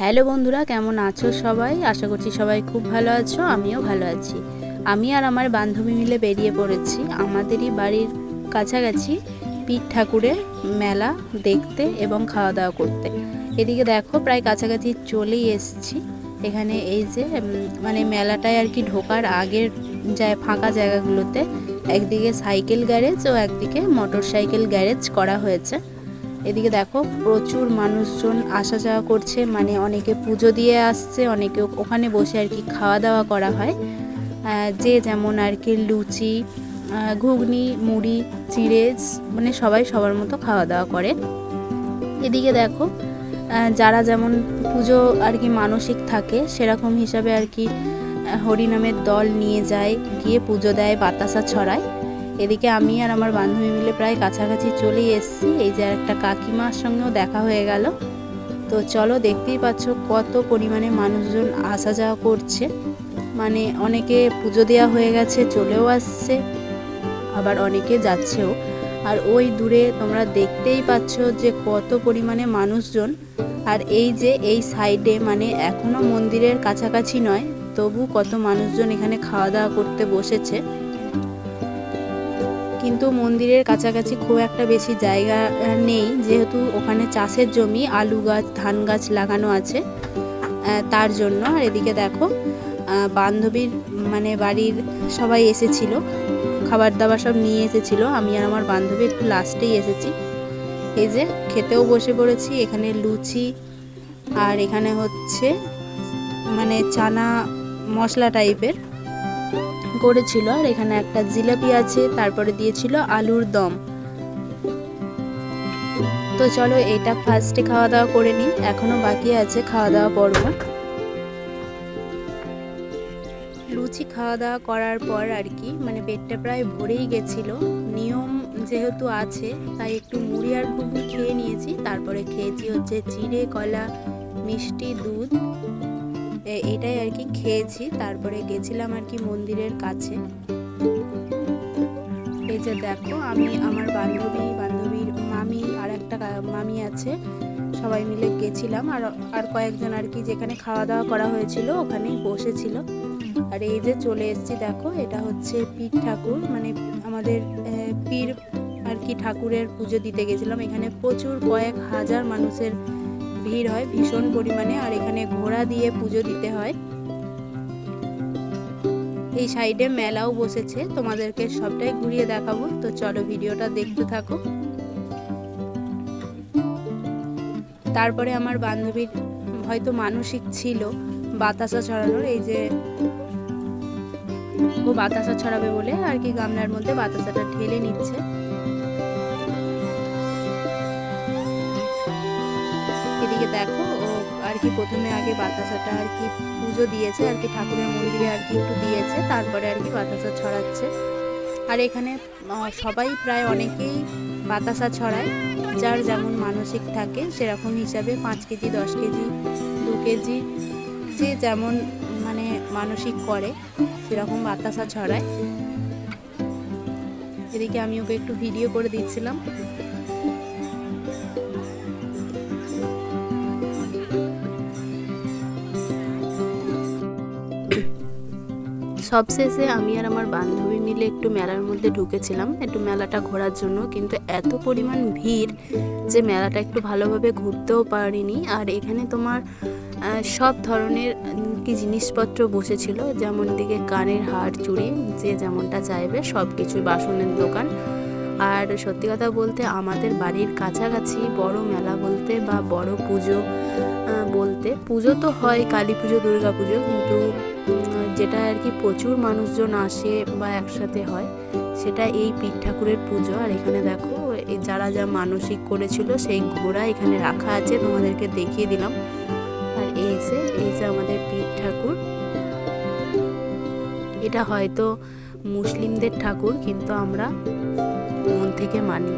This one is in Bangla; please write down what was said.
হ্যালো বন্ধুরা, কেমন আছো সবাই? আশা করছি সবাই খুব ভালো আছো, আমিও ভালো আছি। আমি আর আমার বান্ধবী মিলে বেরিয়ে পড়েছি আমাদেরই বাড়ির কাছাকাছি পীর ঠাকুরের মেলা দেখতে এবং খাওয়া দাওয়া করতে। এদিকে দেখো, প্রায় কাছাকাছি চলেই এসছি। এখানে এই যে মানে মেলাটায় আর কি ঢোকার আগের যায়, ফাঁকা জায়গাগুলোতে একদিকে সাইকেল গ্যারেজ ও একদিকে মোটর সাইকেল গ্যারেজ করা হয়েছে। এদিকে দেখো, প্রচুর মানুষজন আসা যাওয়া করছে মানে অনেকে পুজো দিয়ে আসছে, অনেকে ওখানে বসে আর কি খাওয়া দাওয়া করা হয়। যে যেমন আর কি লুচি ঘুগনি, মুড়ি চিড়ে মানে সবাই সবার মতো খাওয়া দাওয়া করে। এদিকে দেখো যারা যেমন পুজো আর কি মানসিক থাকে, সেরকম হিসাবে আর কি হরিনামের দল নিয়ে যায়, গিয়ে পুজো দেয়, বাতাসা ছড়ায়। এদিকে আমি আর আমার বান্ধবী মিলে প্রায় কাছাকাছি চলেই এসেছি। এই যে একটা কাকিমার সঙ্গেও দেখা হয়ে গেল। তো চলো দেখতেই পাচ্ছ কত পরিমাণে মানুষজন আসা যাওয়া করছে। মানে অনেকে পুজো দেওয়া হয়ে গেছে, চলেও আসছে, আবার অনেকে যাচ্ছেও। আর ওই দূরে তোমরা দেখতেই পাচ্ছ যে কত পরিমাণে মানুষজন। আর এই যে এই সাইডে মানে এখনও মন্দিরের কাছাকাছি নয়, তবু কত মানুষজন এখানে খাওয়া দাওয়া করতে বসেছে। কিন্তু মন্দিরের কাছাকাছি খুব একটা বেশি জায়গা নেই। যেহেতু ওখানে চাষের জমি, আলু গাছ, ধান গাছ লাগানো আছে তার জন্য। আর এদিকে দেখো বান্ধবীর মানে বাড়ির সবাই এসেছিল, খাবার দাবার সব নিয়ে এসেছিল। আমি আর আমার বান্ধবী একটু লাস্টেই এসেছি। এই যে খেতেও বসে পড়েছি, এখানে লুচি, আর এখানে হচ্ছে মানে চানা মশলা টাইপের। করেছিল। আর এখানে একটা জিলাপি আছে, তারপরে দিয়েছিল আলুর দম। তো চলো এটা ফার্স্টে খাওয়া দাওয়া করে নিই। এখনও বাকি আছে খাওয়া দাওয়া পর্ব। লুচি খাওয়া দাওয়া করার পর আর কি মানে পেটটা প্রায় ভরেই গেছিল। নিয়ম যেহেতু আছে, তাই একটু মুড়ি আর ঘুগনি খেয়ে নিয়েছি। তারপরে খেয়েছি হচ্ছে চিড়ে, কলা, মিষ্টি, দুধ। এটাই আর কি খেয়েছি। তারপরে গেছিলাম আর কি মন্দিরের কাছে। এই যে দেখো, আমি আমার বান্ধবী, বান্ধবীর মামি আর একটা মামি আছে, সবাই মিলে গেছিলাম। আর আর কয়েকজন আর কি যেখানে খাওয়া দাওয়া করা হয়েছিল, ওখানেই বসেছিল। আর এই যে চলে এসেছি, দেখো, এটা হচ্ছে পীর ঠাকুর। মানে আমাদের পীর আর কি ঠাকুরের পুজো দিতে গেছিলাম। এখানে প্রচুর কয়েক হাজার মানুষের ভিড় হয়, ভীষণ পরিমাণে, আর এখানে ঘোড়া দিয়ে পুজো দিতে হয়। এই সাইডে মেলাও বসেছে, তোমাদেরকে সবটাই ঘুরিয়ে দেখাবো। তো চলো ভিডিওটা দেখতে থাকো। তারপরে আমার বান্ধবীর হয়তো মানসিক ছিল, বাতাসা ছড়ানোর, এই যে ও বাতাসা ছড়াবে বলে আর কি গামলার মধ্যে বাতাসাটা ঠেলে নিচ্ছে। এদিকে দেখো, ও আর কি প্রথমে আগে বাতাসাটা আর কি পুজো দিয়েছে, আর কি ঠাকুরের মন্দিরে আর কি একটু দিয়েছে, তারপরে আর কি বাতাসা ছড়াচ্ছে। আর এখানে সবাই প্রায় অনেকেই বাতাসা ছড়ায়, যার যেমন মানসিক থাকে সেরকম হিসাবে পাঁচ কেজি, দশ কেজি, দু কেজি, যে যেমন মানে মানসিক করে, সেরকম বাতাসা ছড়ায়। এদিকে আমি ওকে একটু ভিডিও করে দিচ্ছিলাম। সবশেষে আমি আর আমার বান্ধবী মিলে একটু মেলার মধ্যে ঢুকেছিলাম, একটু মেলাটা ঘোরার জন্য। কিন্তু এত পরিমাণ ভিড় যে মেলাটা একটু ভালোভাবে ঘুরতেও পারিনি। আর এখানে তোমার সব ধরনের কি জিনিসপত্র বসেছিল, যেমন দিকে কানের হার চুড়ি, যে যেমনটা চাইবে সব কিছু বাসনের দোকান। আর সত্যি কথা বলতে আমাদের বাড়ির কাছাকাছি বড় মেলা বলতে বা বড় পুজো বলতে পুজো তো হয়, কালী পুজো, দুর্গা পুজো, কিন্তু যেটা আর কি প্রচুর মানুষজন আসে বা একসাথে হয়, সেটা এই পীর ঠাকুরের পুজো। আর এখানে দেখো যারা যা মানসিক করেছিল, সেই ঘোড়া এখানে রাখা আছে, তোমাদেরকে দেখিয়ে দিলাম। আর এই যে এই যে আমাদের পীর ঠাকুর। এটা হয়তো মুসলিমদের ঠাকুর, কিন্তু আমরা মন থেকে মানি।